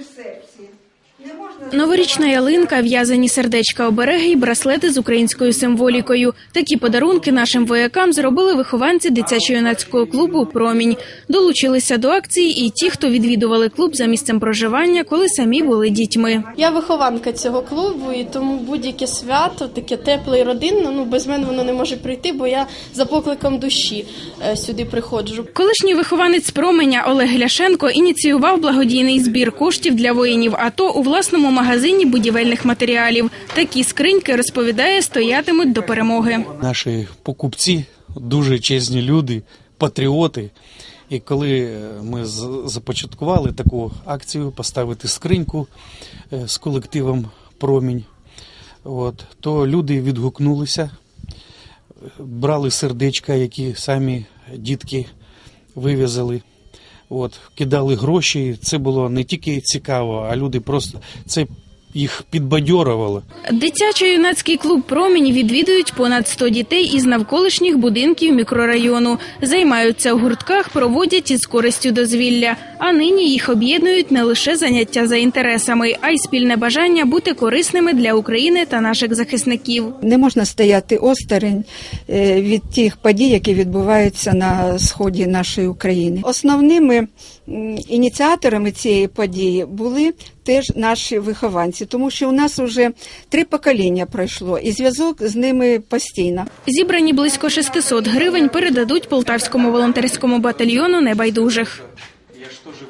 в серці. Новорічна ялинка, в'язані сердечка обереги і браслети з українською символікою. Такі подарунки нашим воякам зробили вихованці дитячо-юнацького клубу Промінь. Долучилися до акції і ті, хто відвідували клуб за місцем проживання, коли самі були дітьми. Я вихованка цього клубу, і тому будь-яке свято, таке тепле і родинне, ну без мене воно не може прийти, бо я за покликом душі е, сюди приходжу. Колишній вихованець променя Олег Ляшенко ініціював благодійний збір коштів для воїнів АТО у власному магазині будівельних матеріалів. Такі скриньки розповідає, стоятимуть до перемоги. Наші покупці дуже чесні люди, патріоти. І коли е, ми започаткували таку акцію поставити скриньку е, з колективом Промінь, от, то люди відгукнулися, брали сердечка, які самі дітки вивезли. От, кидали гроші. Це було не тільки цікаво, а люди просто це їх підбадьорувало. Дитячо-юнацький клуб Промінь відвідують понад 100 дітей із навколишніх будинків мікрорайону. Займаються у гуртках, проводять із користю дозвілля. А нині їх об'єднують не лише заняття за інтересами, а й спільне бажання бути корисними для України та наших захисників. Не можна стояти осторонь е, від тих подій, які відбуваються на сході нашої України. Основними ініціаторами цієї події були теж наші вихованці, тому що у нас вже три покоління пройшло, і зв'язок з ними постійно. Зібрані близько 600 гривень передадуть полтавському волонтерському батальйону небайдужих. Я ж теж